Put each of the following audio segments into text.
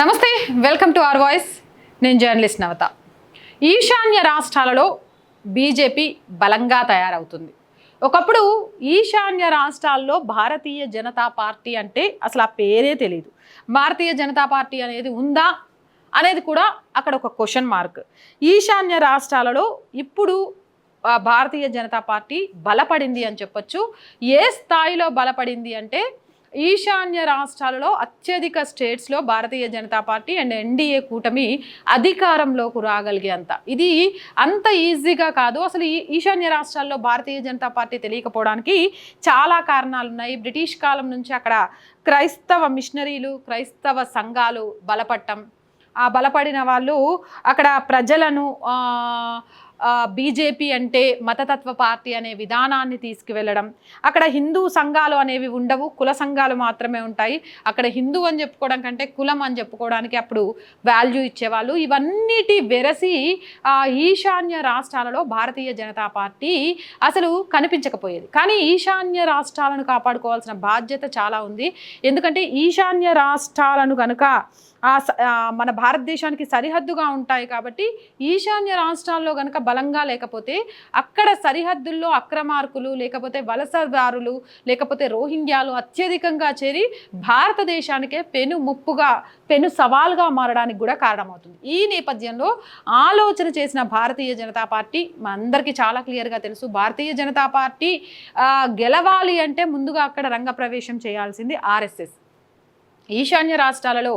నమస్తే welcome to our voice. నేను journalist Navata. ఈశాన్య రాష్ట్రాలలో బీజేపీ బలంగా తయారవుతుంది. ఒకప్పుడు ఈశాన్య రాష్ట్రాల్లో భారతీయ జనతా పార్టీ అంటే అసలు ఆ పేరే తెలియదు భారతీయ జనతా పార్టీ అనేది ఉందా అనేది కూడా అక్కడ ఒక క్వశ్చన్ మార్క్. ఈశాన్య రాష్ట్రాలలో ఇప్పుడు భారతీయ జనతా పార్టీ బలపడింది అని చెప్పొచ్చు. ఏ స్థాయిలో బలపడింది అంటే ఈశాన్య రాష్ట్రాలలో అత్యధిక స్టేట్స్లో Bharatiya Janata party and NDA కూటమి అధికారంలోకి రాగలిగేంత. ఇది అంత ఈజీగా కాదు. అసలు ఈ ఈశాన్య రాష్ట్రాల్లో భారతీయ జనతా పార్టీ తెలియకపోవడానికి చాలా కారణాలు ఉన్నాయి. బ్రిటిష్ కాలం నుంచి అక్కడ క్రైస్తవ మిషనరీలు క్రైస్తవ సంఘాలు బలపట్టం ఆ బలపడిన వాళ్ళు అక్కడ ప్రజలను బీజేపీ అంటే మతతత్వ పార్టీ అనే విధానాన్ని తీసుకువెళ్ళడం. అక్కడ హిందూ సంఘాలు అనేవి ఉండవు కుల సంఘాలు మాత్రమే ఉంటాయి. అక్కడ హిందూ అని చెప్పుకోవడం కంటే కులం అని చెప్పుకోవడానికి అప్పుడు వాల్యూ ఇచ్చేవాళ్ళు. ఇవన్నిటి వెరసి ఈశాన్య రాష్ట్రాలలో భారతీయ జనతా పార్టీ అసలు కనిపించకపోయేది. కానీ ఈశాన్య రాష్ట్రాలను కాపాడుకోవాల్సిన బాధ్యత చాలా ఉంది. ఎందుకంటే ఈశాన్య రాష్ట్రాలను కనుక మన భారతదేశానికి సరిహద్దుగా ఉంటాయి కాబట్టి ఈశాన్య రాష్ట్రాల్లో కనుక బలంగా లేకపోతే అక్కడ సరిహద్దుల్లో అక్రమార్కులు లేకపోతే వలసదారులు లేకపోతే రోహింగ్యాలు అత్యధికంగా చేరి భారతదేశానికే పెను ముప్పుగా పెను సవాల్గా మారడానికి కూడా కారణమవుతుంది. ఈ నేపథ్యంలో ఆలోచన చేసిన భారతీయ జనతా పార్టీ అందరికీ చాలా క్లియర్గా తెలుసు. భారతీయ జనతా పార్టీ గెలవాలి అంటే ముందుగా అక్కడ రంగప్రవేశం చేయాల్సింది ఆర్ఎస్ఎస్. ఈశాన్య రాష్ట్రాలలో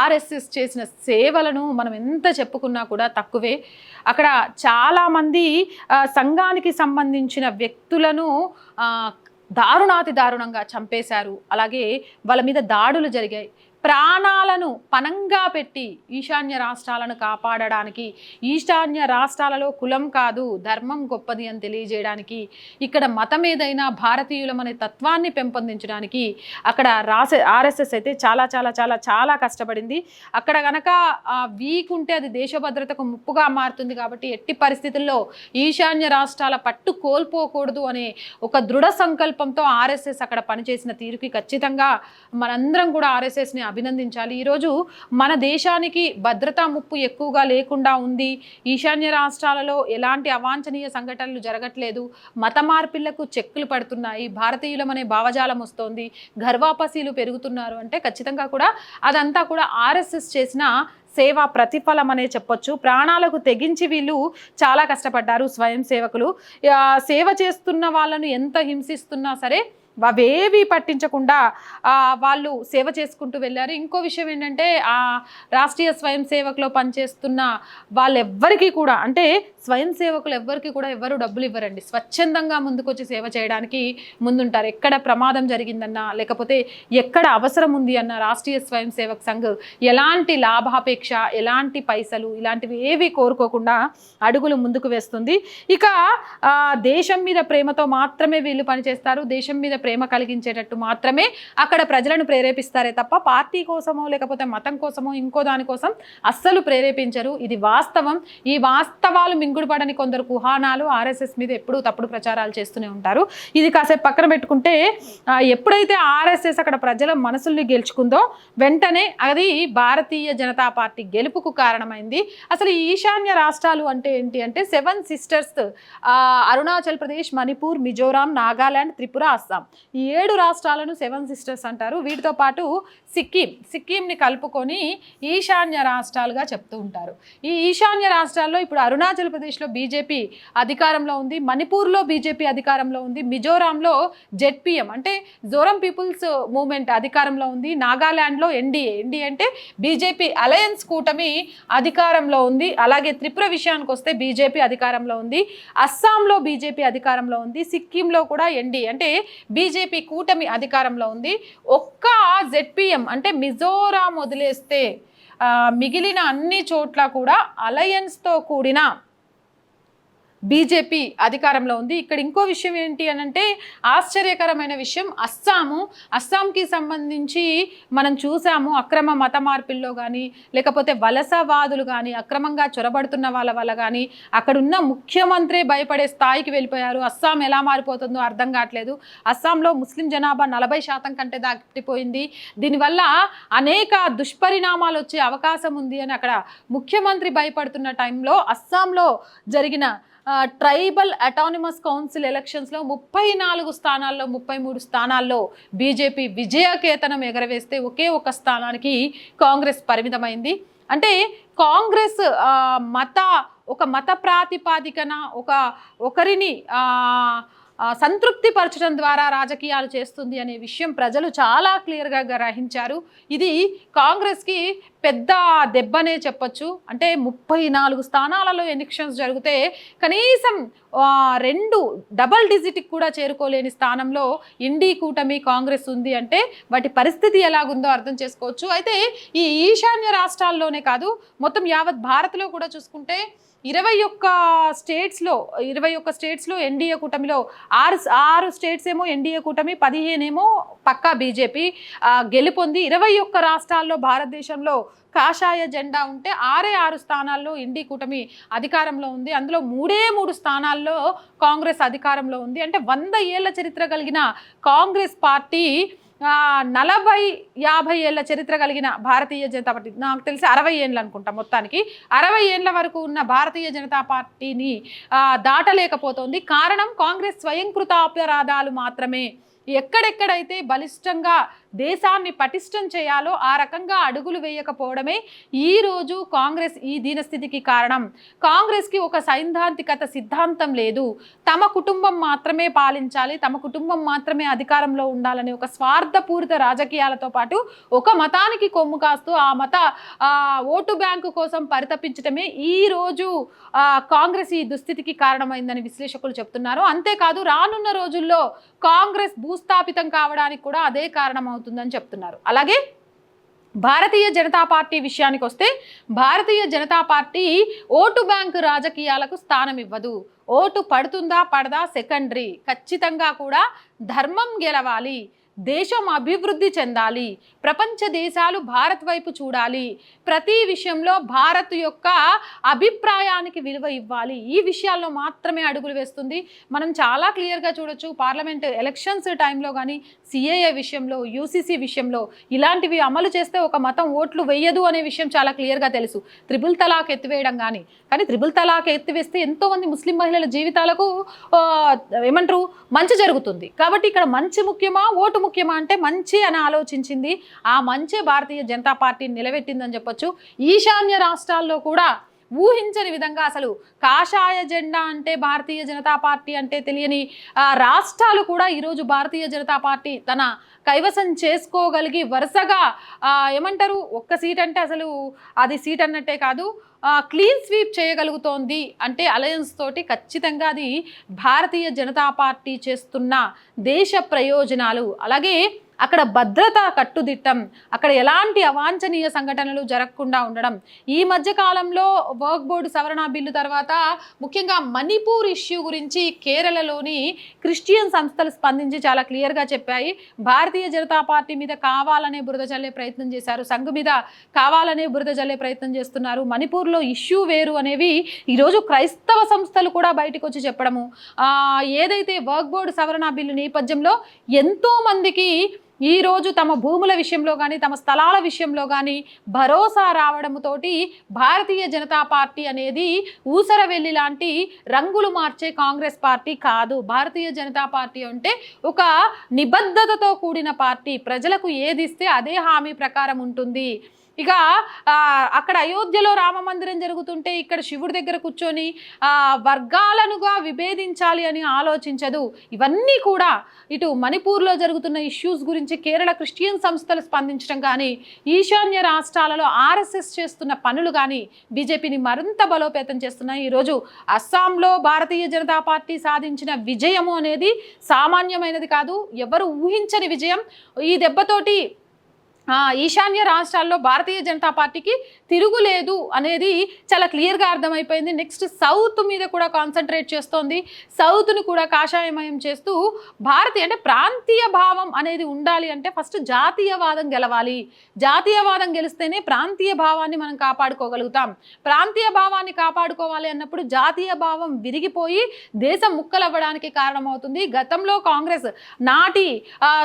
ఆర్ఎస్ఎస్ చేసిన సేవలను మనం ఎంత చెప్పుకున్నా కూడా తక్కువే. అక్కడ చాలామంది సంఘానికి సంబంధించిన వ్యక్తులను దారుణాతి దారుణంగా చంపేశారు. అలాగే వాళ్ళ మీద దాడులు జరిగాయి. ప్రాణాలను పనంగా పెట్టి ఈశాన్య రాష్ట్రాలను కాపాడడానికి ఈశాన్య రాష్ట్రాలలో కులం కాదు ధర్మం గొప్పది అని తెలియజేయడానికి ఇక్కడ మతం ఏదైనా భారతీయులమనే తత్వాన్ని పెంపొందించడానికి అక్కడ రాసే ఆర్ఎస్ఎస్ అయితే చాలా చాలా చాలా చాలా కష్టపడింది. అక్కడ గనక వీక్ ఉంటే అది దేశ భద్రతకు ముప్పుగా మారుతుంది కాబట్టి ఎట్టి పరిస్థితుల్లో ఈశాన్య రాష్ట్రాల పట్టు కోల్పోకూడదు అనే ఒక దృఢ సంకల్పంతో ఆర్ఎస్ఎస్ అక్కడ పనిచేసిన తీరుకి ఖచ్చితంగా మనందరం కూడా ఆర్ఎస్ఎస్ని అభినందించాలి. ఈరోజు మన దేశానికి భద్రతా ముప్పు ఎక్కువగా లేకుండా ఉంది. ఈశాన్య రాష్ట్రాలలో ఎలాంటి అవాంఛనీయ సంఘటనలు జరగట్లేదు. మత మార్పిళ్ళకు చెక్కులు పడుతున్నాయి. భారతీయులమనే భావజాలం వస్తోంది. గర్వాపసీలు పెరుగుతున్నారు అంటే ఖచ్చితంగా కూడా అదంతా కూడా ఆర్ఎస్ఎస్ చేసిన సేవా ప్రతిఫలం అనే చెప్పొచ్చు. ప్రాణాలకు తెగించి వీళ్ళు చాలా కష్టపడ్డారు స్వయం సేవకులు. సేవ చేస్తున్న వాళ్ళను ఎంత హింసిస్తున్నా సరే అవేవి పట్టించకుండా వాళ్ళు సేవ చేసుకుంటూ వెళ్ళారు. ఇంకో విషయం ఏంటంటే ఆ రాష్ట్రీయ స్వయం సేవకులో పనిచేస్తున్న వాళ్ళెవ్వరికీ కూడా అంటే స్వయం సేవకులు ఎవ్వరికి కూడా ఎవ్వరు డబ్బులు ఇవ్వరండి. స్వచ్ఛందంగా ముందుకొచ్చి సేవ చేయడానికి ముందుంటారు. ఎక్కడ ప్రమాదం జరిగిందన్నా లేకపోతే ఎక్కడ అవసరం ఉంది అన్న రాష్ట్రీయ స్వయం సేవక్ సంఘ్ ఎలాంటి లాభాపేక్ష ఎలాంటి పైసలు ఇలాంటివి ఏవి కోరుకోకుండా అడుగులు ముందుకు వేస్తుంది. ఇక దేశం మీద ప్రేమతో మాత్రమే వీళ్ళు పనిచేస్తారు. దేశం మీద ప్రేమ కలిగించేటట్టు మాత్రమే అక్కడ ప్రజలను ప్రేరేపిస్తారే తప్ప పార్టీ కోసమో లేకపోతే మతం కోసమో ఇంకో దానికోసం అస్సలు ప్రేరేపించరు. ఇది వాస్తవం. ఈ వాస్తవాలు మింగుడుపడని కొందరు కుహానాలు ఆర్ఎస్ఎస్ మీద ఎప్పుడూ తప్పుడు ప్రచారాలు చేస్తూనే ఉంటారు. ఇది కాసేపు పక్కన పెట్టుకుంటే ఎప్పుడైతే ఆర్ఎస్ఎస్ అక్కడ ప్రజల మనసుల్ని గెలుచుకుందో వెంటనే అది భారతీయ జనతా పార్టీ గెలుపుకు కారణమైంది. అసలు ఈ ఈశాన్య రాష్ట్రాలు అంటే ఏంటి అంటే సెవెన్ సిస్టర్స్ అరుణాచల్ ప్రదేశ్ మణిపూర్ మిజోరాం నాగాలాండ్ త్రిపుర అస్సాం. ఈ ఏడు రాష్ట్రాలను సెవెన్ సిస్టర్స్ అంటారు. వీటితో పాటు సిక్కిం సిక్కింని కలుపుకొని ఈశాన్య రాష్ట్రాలుగా చెప్తూ ఉంటారు. ఈ ఈశాన్య రాష్ట్రాల్లో ఇప్పుడు అరుణాచల్ ప్రదేశ్లో బీజేపీ అధికారంలో ఉంది మణిపూర్లో బీజేపీ అధికారంలో ఉంది మిజోరాంలో జెడ్పీఎం అంటే జోరం పీపుల్స్ మూవ్మెంట్ అధికారంలో ఉంది నాగాలాండ్లో ఎన్డీఏ ఎన్డీఏ అంటే బీజేపీ అలయన్స్ కూటమి అధికారంలో ఉంది అలాగే త్రిపుర విషయానికి వస్తే బీజేపీ అధికారంలో ఉంది అస్సాంలో బీజేపీ అధికారంలో ఉంది సిక్కింలో కూడా ఎన్డీఏ అంటే బీజేపీ కూటమి అధికారంలో ఉంది ఒక్క జెడ్పీఎం అంటే మిజోరాం వదిలేస్తే మిగిలిన అన్ని చోట్ల కూడా అలయన్స్తో కూడిన బీజేపీ అధికారంలో ఉంది. ఇక్కడ ఇంకో విషయం ఏంటి అని అంటే ఆశ్చర్యకరమైన విషయం అస్సాము. అస్సాంకి సంబంధించి మనం చూసాము అక్రమ మత మార్పిల్లో కానీ లేకపోతే వలసవాదులు కానీ అక్రమంగా చొరబడుతున్న వాళ్ళ వల్ల కానీ అక్కడున్న ముఖ్యమంత్రి భయపడే స్థాయికి వెళ్ళిపోయారు. అస్సాం ఎలా మారిపోతుందో అర్థం కావట్లేదు. అస్సాంలో ముస్లిం జనాభా నలభై శాతం కంటే దాటిపోయింది. దీనివల్ల అనేక దుష్పరిణామాలు వచ్చే అవకాశం ఉంది అని అక్కడ ముఖ్యమంత్రి భయపడుతున్న టైంలో అస్సాంలో జరిగిన ట్రైబల్ అటానమస్ కౌన్సిల్ ఎలక్షన్స్లో ముప్పై నాలుగు స్థానాల్లో ముప్పై మూడు స్థానాల్లో బీజేపీ విజయకేతనం ఎగరవేస్తే ఒకే ఒక స్థానానికి కాంగ్రెస్ పరిమితమైంది. అంటే కాంగ్రెస్ మత ఒక మత ప్రాతిపాదికన ఒక ఒకరిని సంతృప్తి పరచడం ద్వారా రాజకీయాలు చేస్తుంది అనే విషయం ప్రజలు చాలా క్లియర్గా గ్రహించారు. ఇది కాంగ్రెస్కి పెద్ద దెబ్బనే చెప్పచ్చు. అంటే ముప్పై నాలుగు స్థానాలలో ఎలక్షన్స్ జరిగితే కనీసం రెండు డబల్ డిజిట్కి కూడా చేరుకోలేని స్థానంలో ఇండి కూటమి కాంగ్రెస్ ఉంది అంటే వాటి పరిస్థితి ఎలాగుందో అర్థం చేసుకోవచ్చు. అయితే ఈ ఈశాన్య రాష్ట్రాల్లోనే కాదు మొత్తం యావత్ భారత్లో కూడా చూసుకుంటే ఇరవై ఒక్క స్టేట్స్లో ఇరవై ఒక్క స్టేట్స్లో ఎన్డీఏ కూటమిలో ఆరు ఆరు స్టేట్స్ ఏమో ఎన్డీఏ కూటమి పదిహేనేమో పక్కా బీజేపీ. గెలుపొంది ఇరవై ఒక్క రాష్ట్రాల్లో భారతదేశంలో కాషాయ జెండా ఉంటే ఆరే ఆరు స్థానాల్లో ఇండి కూటమి అధికారంలో ఉంది. అందులో మూడే మూడు స్థానాల్లో కాంగ్రెస్ అధికారంలో ఉంది. అంటే వంద ఏళ్ళ చరిత్ర కలిగిన కాంగ్రెస్ పార్టీ నలభై యాభై ఏళ్ళ చరిత్ర కలిగిన భారతీయ జనతా పార్టీ నాకు తెలిసి అరవై ఏళ్ళు అనుకుంటా మొత్తానికి. అరవై ఏళ్ళ వరకు ఉన్న భారతీయ జనతా పార్టీని దాటలేకపోతోంది. కారణం కాంగ్రెస్ స్వయంకృత అపరాధాలు మాత్రమే. ఎక్కడెక్కడైతే బలిష్టంగా దేశాన్ని పటిష్టం చేయాలో ఆ రకంగా అడుగులు వేయకపోవడమే ఈరోజు కాంగ్రెస్ ఈ దీనస్థితికి కారణం. కాంగ్రెస్కి ఒక సైద్ధాంతికత సిద్ధాంతం లేదు. తమ కుటుంబం మాత్రమే పాలించాలి తమ కుటుంబం మాత్రమే అధికారంలో ఉండాలనే ఒక స్వార్థపూరిత రాజకీయాలతో పాటు ఒక మతానికి కొమ్ము కాస్తూ ఆ మత ఓటు బ్యాంకు కోసం పరితపించడమే ఈ రోజు కాంగ్రెస్ ఈ దుస్థితికి కారణమైందని విశ్లేషకులు చెప్తున్నారు. అంతేకాదు రానున్న రోజుల్లో కాంగ్రెస్ భూస్థాపితం కావడానికి కూడా అదే కారణం అవుతుందని చెప్తున్నారు. అలాగే భారతీయ జనతా పార్టీ విషయానికి వస్తే Bharatiya Janata party vote bank రాజకీయాలకు స్థానం ఇవ్వదు. ఓటు పడుతుందా పడదా సెకండరీ. ఖచ్చితంగా కూడా ధర్మం గెలవాలి. దేశం అభివృద్ధి చెందాలి ప్రపంచ దేశాలు భారత్ వైపు చూడాలి ప్రతి విషయంలో భారత్ యొక్క అభిప్రాయానికి విలువ ఇవ్వాలి. ఈ విషయాల్లో మాత్రమే అడుగులు వేస్తుంది. మనం చాలా క్లియర్గా చూడొచ్చు పార్లమెంట్ ఎలక్షన్స్ టైంలో కానీ సిఏఏ విషయంలో యూసీసీ విషయంలో ఇలాంటివి అమలు చేస్తే ఒక మతం ఓట్లు వేయదు అనే విషయం చాలా క్లియర్గా తెలుసు. త్రిబుల్ తలాక్ ఎత్తివేయడం కానీ కానీ త్రిబుల్ తలాక్ ఎత్తివేస్తే ఎంతోమంది ముస్లిం మహిళల జీవితాలకు ఏమంటారు మంచి జరుగుతుంది. కాబట్టి ఇక్కడ మంచి ముఖ్యమా ఓటు ముఖ్యమా అంటే మంచి అని ఆలోచించింది. ఆ మంచి భారతీయ జనతా పార్టీ నిలబెట్టిందని చెప్పొచ్చు. ఈశాన్య రాష్ట్రాల్లో కూడా ఊహించని విధంగా అసలు కాషాయ జెండా అంటే భారతీయ జనతా పార్టీ అంటే తెలియని రాష్ట్రాలు కూడా ఈరోజు భారతీయ జనతా పార్టీ తన కైవసం చేసుకోగలిగి వరుసగా ఏమంటారు? ఒక్క సీట్ అంటే అసలు అది సీట్ అన్నట్టే కాదు క్లీన్ స్వీప్ చేయగలుగుతోంది. అంటే అలయన్స్ తోటి ఖచ్చితంగా అది భారతీయ జనతా పార్టీ చేస్తున్న దేశ ప్రయోజనాలు. అలాగే అక్కడ భద్రత కట్టుదిట్టం అక్కడ ఎలాంటి అవాంఛనీయ సంఘటనలు జరగకుండా ఉండడం. ఈ మధ్య కాలంలో వర్క్ బోర్డు సవరణ బిల్లు తర్వాత ముఖ్యంగా మణిపూర్ ఇష్యూ గురించి కేరళలోని క్రిస్టియన్ సంస్థలు స్పందించి చాలా క్లియర్గా చెప్పాయి. భారతీయ జనతా పార్టీ మీద కావాలనే బురద జల్లే ప్రయత్నం చేశారు. సంఘ్ మీద కావాలనే బురద జల్లే ప్రయత్నం చేస్తున్నారు. మణిపూర్లో ఇష్యూ వేరు అనేవి ఈరోజు క్రైస్తవ సంస్థలు కూడా బయటకు వచ్చి చెప్పడము. ఏదైతే వర్క్ బోర్డు సవరణ బిల్లు నేపథ్యంలో ఎంతోమందికి ఈరోజు తమ భూముల విషయంలో కానీ తమ స్థలాల విషయంలో కానీ భరోసా రావడంతోటి భారతీయ జనతా పార్టీ అనేది ఊసరవెల్లి లాంటి రంగులు మార్చే కాంగ్రెస్ పార్టీ కాదు. భారతీయ జనతా పార్టీ అంటే ఒక నిబద్ధతతో కూడిన పార్టీ. ప్రజలకు ఏది ఇస్తే అదే హామీ ప్రకారం ఉంటుంది. ఇక అక్కడ అయోధ్యలో రామ మందిరం జరుగుతుంటే ఇక్కడ శివుడి దగ్గర కూర్చొని వర్గాలనుగా విభేదించాలి అని ఆలోచించదు. ఇవన్నీ కూడా ఇటు మణిపూర్లో జరుగుతున్న ఇష్యూస్ గురించి కేరళ క్రిస్టియన్ సంస్థలు స్పందించడం కానీ ఈశాన్య రాష్ట్రాలలో ఆర్ఎస్ఎస్ చేస్తున్న పనులు కానీ బీజేపీని మరింత బలోపేతం చేస్తున్నాయి. ఈరోజు అస్సాంలో భారతీయ జనతా పార్టీ సాధించిన విజయము అనేది సామాన్యమైనది కాదు ఎవరు ఊహించని విజయం. ఈ దెబ్బతోటి ఈశాన్య రాష్ట్రాల్లో భారతీయ జనతా పార్టీకి తిరుగులేదు అనేది చాలా క్లియర్గా అర్థమైపోయింది. నెక్స్ట్ సౌత్ మీద కూడా కాన్సన్ట్రేట్ చేస్తోంది. సౌత్ను కూడా కాషాయమయం చేస్తూ భారతీయ అంటే ప్రాంతీయ భావం అనేది ఉండాలి అంటే ఫస్ట్ జాతీయవాదం గెలవాలి. జాతీయవాదం గెలిస్తేనే ప్రాంతీయ భావాన్ని మనం కాపాడుకోగలుగుతాం. ప్రాంతీయ భావాన్ని కాపాడుకోవాలి అన్నప్పుడు జాతీయ భావం విరిగిపోయి దేశం ముక్కలవ్వడానికి కారణమవుతుంది. గతంలో కాంగ్రెస్ నాటి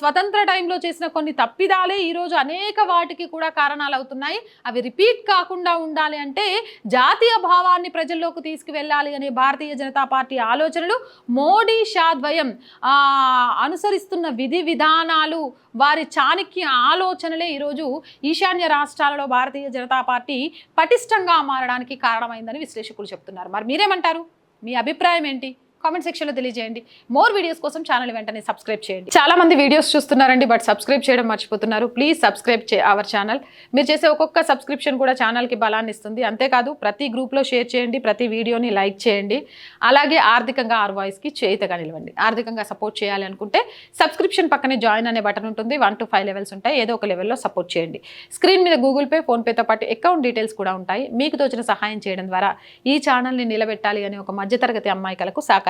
స్వతంత్ర టైంలో చేసిన కొన్ని తప్పిదాలే ఈరోజు అనేక వాటికి కూడా కారణాలు అవుతున్నాయి. అవి రిపీట్ కాకుండా ఉండాలి అంటే జాతీయ భావాన్ని ప్రజల్లోకి తీసుకువెళ్ళాలి అనే భారతీయ జనతా పార్టీ ఆలోచనలు మోడీ షా ద్వయం అనుసరిస్తున్న విధి విధానాలు వారి చాణక్య ఆలోచనలే ఈరోజు ఈశాన్య రాష్ట్రాలలో భారతీయ జనతా పార్టీ పటిష్టంగా మారడానికి కారణమైందని విశ్లేషకులు చెప్తున్నారు. మరి మీరేమంటారు? మీ అభిప్రాయం ఏంటి? కామెంట్ సెక్షన్లో తెలియజేయండి. మోర్ వీడియోస్ కోసం ఛానల్ వెంటనే సబ్స్క్రైబ్ చేయండి. చాలా మంది వీడియోస్ చూస్తున్నారండి బట్ సబ్స్క్రైబ్ చేయడం మర్చిపోతున్నారు. ప్లీజ్ సబ్స్క్రైబ్ చే అవర్ ఛానల్ మీరు చేసే ఒక్కొక్క సబ్స్క్రిప్షన్ కూడా ఛానల్కి బలాన్ని ఇస్తుంది. అంతేకాదు ప్రతి గ్రూప్లో షేర్ చేయండి ప్రతి వీడియోని లైక్ చేయండి. అలాగే ఆర్థికంగా ఆర్ వాయిస్కి చేయితగా నిలవండి. ఆర్థికంగా సపోర్ట్ చేయాలి అనుకుంటే సబ్స్క్రిప్షన్ పక్కనే జాయిన్ అనే బటన్ ఉంటుంది. వన్ టు ఫైవ్ లెవెల్స్ ఉంటాయి. ఏదో ఒక లెవెల్లో సపోర్ట్ చేయండి. స్క్రీన్ మీద గూగుల్ పే ఫోన్పేతో పాటు అకౌంట్ డీటెయిల్స్ కూడా ఉంటాయి. మీకు తోచిన సహాయం చేయడం ద్వారా ఈ ఛానల్ని నిలబెట్టాలి అనే ఒక మధ్యతరగతి అమ్మాయికలకు